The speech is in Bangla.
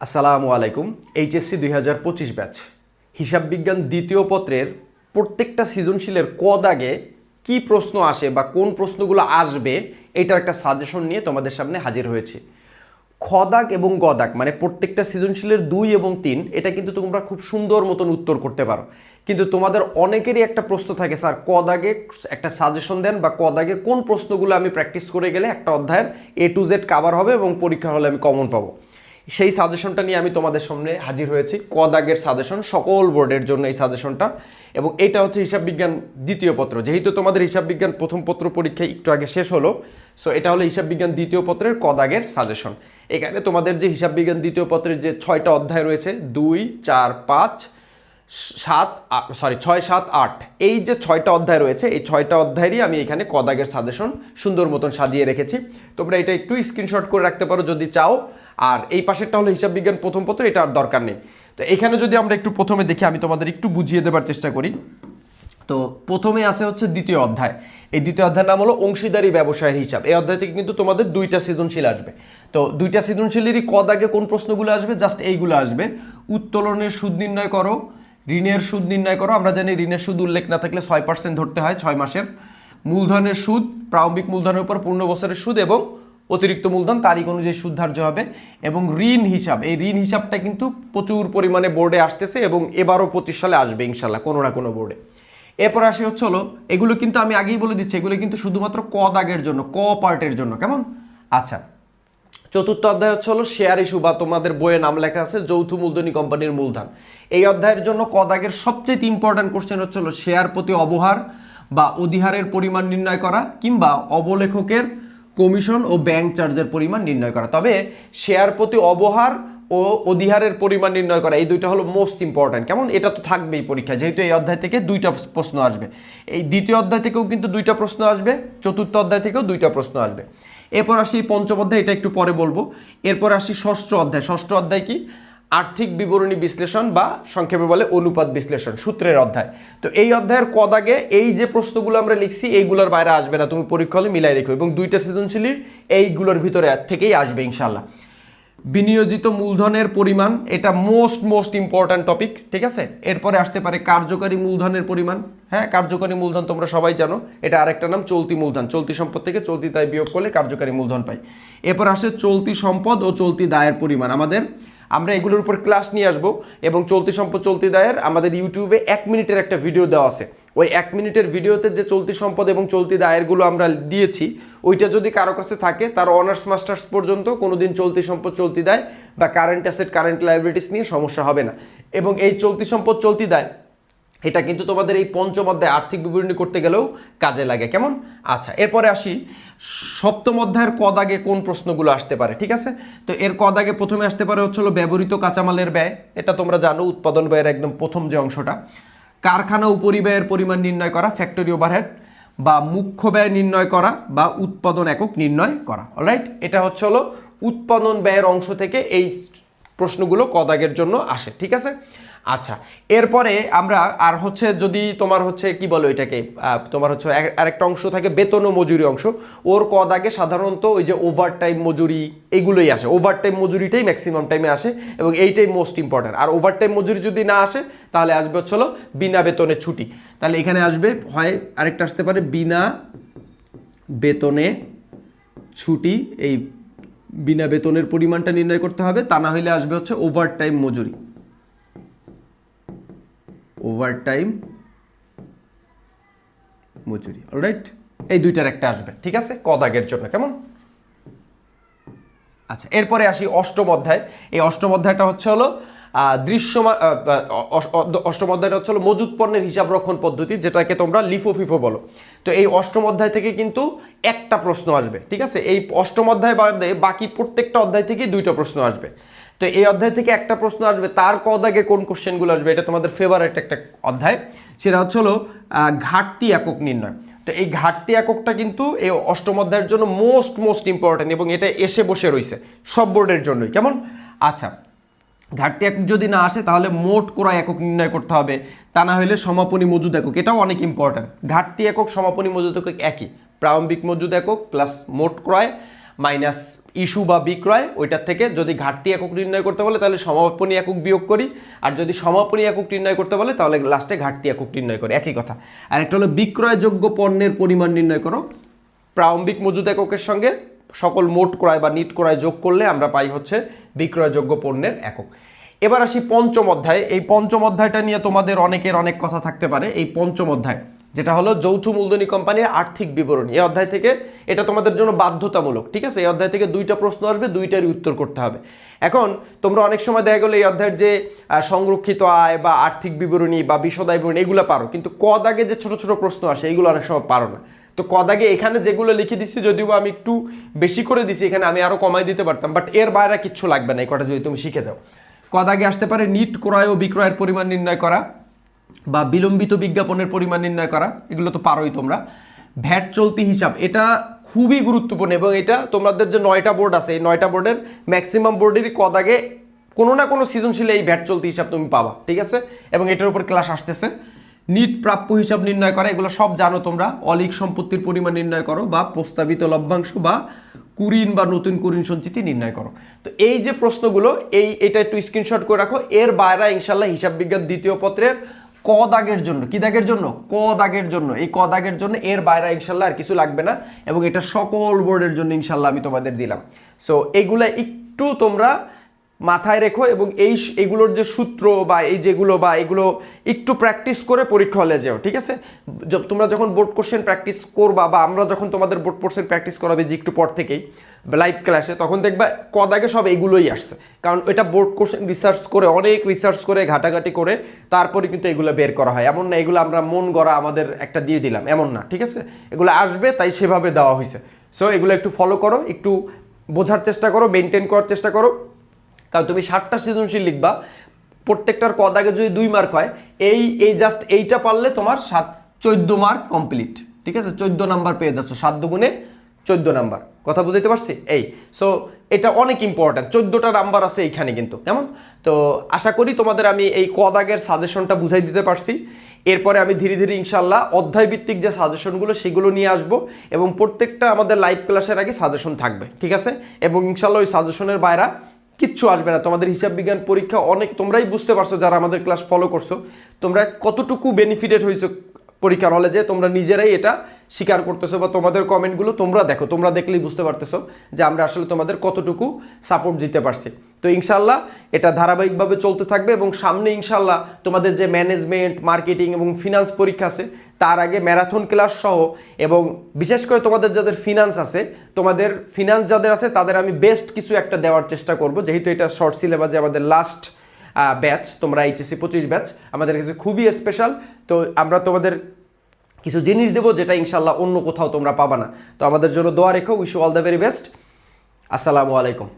আসসালামু আলাইকুম, এইচএসসি দুই হাজার পঁচিশ ব্যাচ। হিসাব বিজ্ঞান দ্বিতীয় পত্রের প্রত্যেকটা সৃজনশীলের ক দাগে কি প্রশ্ন আসে বা কোন প্রশ্নগুলো আসবে, এটার একটা সাজেশন নিয়ে তোমাদের সামনে হাজির হয়েছে। খদাক এবং গদাক মানে প্রত্যেকটা সৃজনশীলের দুই এবং তিন, এটা কিন্তু তোমরা খুব সুন্দর মতন উত্তর করতে পারো। কিন্তু তোমাদের অনেকেরই একটা প্রশ্ন থাকে, স্যার কদাগে একটা সাজেশন দেন বা কদাগে কোন প্রশ্নগুলো আমি প্র্যাকটিস করে গেলে একটা অধ্যায়ের এ টু জেড কাভার হবে এবং পরীক্ষা হলে আমি কমন পাবো? সেই সাজেশনটা নিয়ে আমি তোমাদের সামনে হাজির হয়েছি। কদাগের সাজেশন, সকল বোর্ডের জন্য এই সাজেশনটা। এবং এটা হচ্ছে হিসাব বিজ্ঞান দ্বিতীয় পত্র। যেহেতু তোমাদের হিসাব বিজ্ঞান প্রথম পত্র পরীক্ষা একটু আগে শেষ হলো সো এটা হলো হিসাব বিজ্ঞান দ্বিতীয় পত্রের কদাগের সাজেশন। এখানে তোমাদের যে হিসাব বিজ্ঞান দ্বিতীয় পত্রের যে ছয়টা অধ্যায় রয়েছে, দুই, চার, পাঁচ, সাত সরি ছয়, সাত, আট, এই যে ছয়টা অধ্যায় রয়েছে, এই ছয়টা অধ্যায়েরই আমি এখানে কদাগের সাজেশন সুন্দর মতন সাজিয়ে রেখেছি। তোমরা এটা একটু স্ক্রিনশট করে রাখতে পারো যদি চাও। আর এই পাশেরটা হলো হিসাব বিজ্ঞান প্রথম পত্র, এটা আর দরকার নেই। তো এখানে যদি আমরা একটু প্রথমে দেখি, আমি তোমাদের একটু বুঝিয়ে দেবার চেষ্টা করি। তো প্রথমে আসে হচ্ছে দ্বিতীয় অধ্যায়। এই দ্বিতীয় অধ্যায়ের নাম হলো অংশীদারি ব্যবসায়ের হিসাব। এই অধ্যায় থেকে কিন্তু তোমাদের দুইটা সৃজনশীল আসবে। তো দুইটা সৃজনশীলেরই কদ আগে কোন প্রশ্নগুলো আসবে? জাস্ট এইগুলো আসবে। উত্তোলনের সুদ নির্ণয় করো, ঋণের সুদ নির্ণয় করো। আমরা জানি ঋণের সুদ উল্লেখ না থাকলে ছয় পার্সেন্ট ধরতে হয়, ছয় মাসের। মূলধনের সুদ, প্রারম্ভিক মূলধনের উপর পূর্ণ বছরের সুদ এবং অতিরিক্ত মূলধন তারিখ অনুযায়ী সুদ ধার্য হবে এবং ঋণ হিসাব, এই ঋণ হিসাবটা কিন্তু প্রচুর পরিমাণে বোর্ডে আসতেছে এবং এবারও পঁচিশ সালে আসবে ইনশাল্লাহ কোনো না কোনো বোর্ডে এরপর আসি হচ্ছে হলো, এগুলো কিন্তু আমি আগেই বলে দিচ্ছি, এগুলো কিন্তু শুধুমাত্র ক দাগের জন্য, ক পার্টের জন্য, কেমন? আচ্ছা চতুর্থ অধ্যায় হচ্ছে হলো শেয়ার ইস্যু বা তোমাদের বইয়ে নাম লেখা আছে, যৌথ মূলধনী কোম্পানির মূলধন। এই অধ্যায়ের জন্য ক দাগের সবচেয়ে ইম্পর্ট্যান্ট কোশ্চেন হচ্ছে হলো শেয়ার প্রতি অবহার বা অধিহারের পরিমাণ নির্ণয় করা কিংবা অবলেখকের কমিশন ও ব্যাংক চার্জের পরিমাণ নির্ণয় করা। তবে শেয়ার প্রতি অবহার ও অধিহারের পরিমাণ নির্ণয় করা, এই দুইটা হলো মোস্ট ইম্পর্ট্যান্ট কেমন? এটা তো থাকবেই পরীক্ষা যেহেতু এই অধ্যায় থেকে দুইটা প্রশ্ন আসবে। এই দ্বিতীয় অধ্যায় থেকেও কিন্তু দুইটা প্রশ্ন আসবে, চতুর্থ অধ্যায় থেকেও দুইটা প্রশ্ন আসবে। এরপর আসি পঞ্চম অধ্যায়, এটা একটু পরে বলব। এরপর আসি ষষ্ঠ অধ্যায়। ষষ্ঠ অধ্যায় কি? আর্থিক বিবরণী বিশ্লেষণ বা সংক্ষেপে বলে অনুপাত বিশ্লেষণ, সূত্রের অধ্যায়। তো এই অধ্যায়ের কদাগে এই যে প্রশ্নগুলো আমরা লিখছি, এইগুলোর বাইরে আসবে না, তুমি পরীক্ষা হলে মিলাই রেখো এবং দুইটা সৃজনশীলই এইগুলোর ভিতরে থেকেই আসবে ইনশাল্লাহ বিনিয়োজিত মূলধনের পরিমাণ, এটা মোস্ট মোস্ট ইম্পর্ট্যান্ট টপিক ঠিক আছে? এরপরে আসতে পারে কার্যকারী মূলধনের পরিমাণ। হ্যাঁ কার্যকারী মূলধন তোমরা সবাই জানো, এটা আরেকটা নাম, চলতি মূলধন। চলতি সম্পদ থেকে চলতি দায় বিয়োগ করলে কার্যকারী মূলধন পাই। এরপর আসে চলতি সম্পদ ও চলতি দায়ের পরিমাণ। আমাদের আমরা এগুলোর উপর ক্লাস নিয়ে আসব এবং চলতি সম্পদ, চলতি দায়ের আমাদের ইউটিউবে এক মিনিটের একটা ভিডিও দেওয়া আছে। ওই এক মিনিটের ভিডিওতে যে চলতি সম্পদ এবং চলতি দায়েরগুলো আমরা দিয়েছি, ওইটা যদি কারও কাছে থাকে, তার অনার্স মাস্টার্স পর্যন্ত কোনো দিন চলতি সম্পদ, চলতি দায় বা কারেন্ট অ্যাসেট কারেন্ট লাইবিলিটিস নিয়ে সমস্যা হবে না। এবং এই চলতি সম্পদ, চলতি দায় এটা কিন্তু তোমাদের এই পঞ্চম অধ্যায় আর্থিক বিবরণী করতে গেলেও কাজে লাগে। কেমন? আচ্ছা এরপরে আসি, সপ্তম অধ্যায়ের কদাগে কোন প্রশ্নগুলো আসতে পারে, ঠিক আছে? তো এর কদাগে প্রথমে আসতে পারে হচ্ছে হলো ব্যবহৃত কাঁচামালের ব্যয়। এটা তোমরা জানো, উৎপাদন ব্যয়ের একদম প্রথম যে অংশটা। কারখানা ও উপরিব্যয়ের পরিমাণ নির্ণয় করা ফ্যাক্টরি ওভারহেড বা মুখ্য ব্যয় নির্ণয় করা, বা উৎপাদন একক নির্ণয় করা। অলরাইট এটা হচ্ছে হলো উৎপাদন ব্যয়ের অংশ থেকে এই প্রশ্নগুলো কদাগের জন্য আসে, ঠিক আছে? আচ্ছা এরপরে আমরা আর হচ্ছে যদি তোমার হচ্ছে কি বলো এটাকে তোমার হচ্ছে আরেকটা অংশ থাকে বেতন ও মজুরি অংশ, ওর কদ আগে সাধারণত ওই যে ওভার টাইম মজুরি এগুলোই আসে। ওভার টাইম মজুরিটাই ম্যাক্সিমাম টাইমে আসে এবং এইটাই মোস্ট ইম্পর্ট্যান্ট আর ওভার টাইম মজুরি যদি না আসে, তাহলে আসবে হচ্ছে হলো বিনা বেতনে ছুটি। তাহলে এখানে আসবে, হয় আরেকটা আসতে পারে, বিনা বেতনে ছুটি, এই বিনা বেতনের পরিমাণটা নির্ণয় করতে হবে, তা না হলে আসবে হচ্ছে ওভার টাইম মজুরি। ওভার টাইম মজুরি অলরাইট এই দুইটার একটা আসবে, ঠিক আছে? কদাগের জন্য, কেমন? আচ্ছা এরপরে আসি অষ্টম অধ্যায়। এই অষ্টম অধ্যায়টা হচ্ছে হলো দৃশ্যমান অষ্টম অধ্যায়টা হচ্ছে হলো মজুত পণ্যের হিসাব রক্ষণ পদ্ধতি, যেটাকে তোমরা লিফো ফিফো বলো। তো এই অষ্টম অধ্যায় থেকে কিন্তু একটা প্রশ্ন আসবে, ঠিক আছে? এই অষ্টম অধ্যায় বাদে বাকি প্রত্যেকটা অধ্যায় থেকে দুইটা প্রশ্ন আসবে। তো এই অধ্যায় থেকে একটা প্রশ্ন আসবে, তার কদাগে কোন কোশ্চেনগুলো আসবে, এটা তোমাদের ফেভারেট একটা অধ্যায়। সেটা হচ্ছে হলো ঘাটতি একক নির্ণয়। তো এই ঘাটতি এককটা কিন্তু এই অষ্টম অধ্যায়ের জন্য মোস্ট মোস্ট ইম্পর্টেন্ট এবং এটা এসে বসে রয়েছে সব বোর্ডের জন্যই। কেমন? আচ্ছা ঘাটতি একক যদি না আসে তাহলে মোট ক্রয় একক নির্ণয় করতে হবে, তা না হলে সমাপনী মজুদ একক, এটাও অনেক ইম্পর্ট্যান্ট ঘাটতি একক, সমাপনী মজুদ একক একই। প্রারম্ভিক মজুদ একক প্লাস মোট ক্রয় মাইনাস ইস্যু বা বিক্রয়, ওইটার থেকে যদি ঘাটতি একক নির্ণয় করতে বলে, তাহলে সমাপনী একক বিয়োগ করি। আর যদি সমাপনী একক নির্ণয় করতে বলে, তাহলে লাস্টে ঘাটতি একক নির্ণয় করি। একই কথা। আর একটা হলো বিক্রয়যোগ্য পণ্যের পরিমাণ নির্ণয় করো। প্রারম্ভিক মজুদ এককের সঙ্গে সকল মোট ক্রয় বা নিট ক্রয় যোগ করলে আমরা পাই হচ্ছে বিক্রয়যোগ্য পণ্যের একক। এবার আসি পঞ্চম অধ্যায়। এই পঞ্চম অধ্যায়টা নিয়ে তোমাদের অনেকের অনেক কথা থাকতে পারে। এই পঞ্চম অধ্যায়। যেটা হলো যৌথ মূলধনী কোম্পানির আর্থিক বিবরণী। এই অধ্যায় থেকে এটা তোমাদের জন্য বাধ্যতামূলক, ঠিক আছে? এই অধ্যায় থেকে দুইটা প্রশ্ন আসবে, দুইটারই উত্তর করতে হবে। এখন তোমরা অনেক সময় দেখা গেলো এই অধ্যায়ের যে সংরক্ষিত আয় বা আর্থিক বিবরণী বা বিশদায় বিবরণী, এগুলো পারো। কিন্তু ক দাগে যে ছোট ছোট প্রশ্ন আসে, এগুলো অনেক সময় পারো না। তো কদাগে এখানে যেগুলো লিখে দিচ্ছি যদিও আমি একটু বেশি করে দিছি, এখানে আমি আরও কমাই দিতে পারতাম, বাট এর বাইরে কিচ্ছু লাগবে না, এই কটা যদি তুমি শিখে যাও। কদাগে আসতে পারে, নিট ক্রয় ও বিক্রয়ের পরিমাণ নির্ণয় করা। বা বিলম্বিত বিজ্ঞাপনের পরিমাণ নির্ণয় করা, এগুলো তো পারোই তোমরা। ভ্যাট চলতি হিসাব, এটা খুবই গুরুত্বপূর্ণ এবং এটা তোমাদের যে নয়টা বোর্ড আছে, এই নয়টা বোর্ডের ম্যাক্সিমাম বোর্ডেরই কদাগে কোনো না কোনো সৃজনশীলে এই ভ্যাট চলতি হিসাব তুমি পাবা, ঠিক আছে? এবং এটার উপর ক্লাস আসতেছে। নিট প্রাপ্য হিসাব নির্ণয় করা, এগুলো সব জানো তোমরা। অলিক সম্পত্তির পরিমাণ নির্ণয় করো বা প্রস্তাবিত লভ্যাংশ বা কুরিন বা নতুন কুরিন সঞ্চিতি নির্ণয় করো। তো এই যে প্রশ্নগুলো, এই, এটা একটু স্ক্রিনশট করে রাখো। এর বাইরে ইনশাল্লাহ হিসাব বিজ্ঞান দ্বিতীয় পত্রের ক দাগের জন্য, কি দাগের জন্য? ক দাগের জন্য। এই ক দাগের জন্য এর বাইরে ইনশাল্লাহ আর কিছু লাগবে না এবং এটা সকল বোর্ডের জন্য ইনশাল্লাহ আমি তোমাদের দিলাম। সো এইগুলা একটু তোমরা মাথায় রেখো এবং এই এগুলোর যে সূত্র বা এই যেগুলো বা এগুলো একটু প্র্যাকটিস করে পরীক্ষা হলে যাও, ঠিক আছে? তোমরা যখন বোর্ড কোশ্চেন প্র্যাকটিস করবা বা আমরা যখন তোমাদের বোর্ড কোশ্চেন প্র্যাকটিস করাবে যে একটু পর থেকেই লাইভ ক্লাসে তখন দেখবা কদাগে সব এগুলোই আসছে। কারণ এটা বোর্ড কোশ্চেন রিসার্চ করে, অনেক রিসার্চ করে, ঘাটাঘাটি করে, তারপরে কিন্তু এগুলো বের করা হয়। এমন না, এগুলো আমরা মন গড়া আমাদের একটা দিয়ে দিলাম, এমন না, ঠিক আছে? এগুলো আসবে, তাই সেভাবে দেওয়া হয়েছে সো এগুলো একটু ফলো করো, একটু বোঝার চেষ্টা করো মেনটেন করার চেষ্টা করো। কারণ তুমি ষাটটা সৃজনশীল লিখবা, প্রত্যেকটার কদ আগে যদি দুই মার্ক হয়, এই এই জাস্ট এইটা পারলে তোমার সাত, চোদ্দ মার্ক কমপ্লিট ঠিক আছে? চোদ্দ নাম্বার পেয়ে যাচ্ছ, সাত দুগুণে চোদ্দ নাম্বার কথা বুঝতে পারছি? এই সো এটা অনেক ইম্পর্ট্যান্ট চোদ্দোটা নাম্বার আছে এইখানে কিন্তু, কেমন? তো আশা করি তোমাদের আমি এই কদাগের সাজেশনটা বুঝাই দিতে পারছি। এরপরে আমি ধীরে ধীরে ইনশাল্লাহ অধ্যায় ভিত্তিক যে সাজেশনগুলো সেগুলো নিয়ে আসব এবং প্রত্যেকটা আমাদের লাইভ ক্লাসের আগে সাজেশন থাকবে, ঠিক আছে? এবং ইনশাল্লাহ ওই সাজেশনের বাইরা কিচ্ছু আসবে না। তোমাদের হিসাব বিজ্ঞান পরীক্ষা অনেক তোমরাই বুঝতে পারছ যারা আমাদের ক্লাস ফলো করছ। তোমরা কতটুকু বেনিফিটেড হয়েছো পরীক্ষার হলে যে তোমরা নিজেরাই এটা স্বীকার করতেছো বা তোমাদের কমেন্টগুলো তোমরা দেখো, তোমরা দেখলেই বুঝতে পারতেছো যে আমরা আসলে তোমাদের কতটুকু সাপোর্ট দিতে পারছি। তো ইনশাল্লাহ এটা ধারাবাহিকভাবে চলতে থাকবে এবং সামনে ইনশাল্লাহ তোমাদের যে ম্যানেজমেন্ট মার্কেটিং এবং ফিনান্স পরীক্ষা আছে তার আগে ম্যারাথন ক্লাস সহ এবং বিশেষ করে তোমাদের যাদের ফিনান্স আছে, তোমাদের ফিনান্স যাদের আছে, তাদের আমি বেস্ট কিছু একটা দেওয়ার চেষ্টা করব। যেহেতু এটা শর্ট সিলেবাসে আমাদের লাস্ট ব্যাচ তোমরা এইচএসসি পঁচিশ ব্যাচ আমাদের কাছে খুবই স্পেশাল তো আমরা তোমাদের কিছু জিনিস দেবো যেটা ইনশাল্লাহ অন্য কোথাও তোমরা পাবা না। তো আমাদের জন্য দোয়া রেখো wish all the very best আসসালামু আলাইকুম।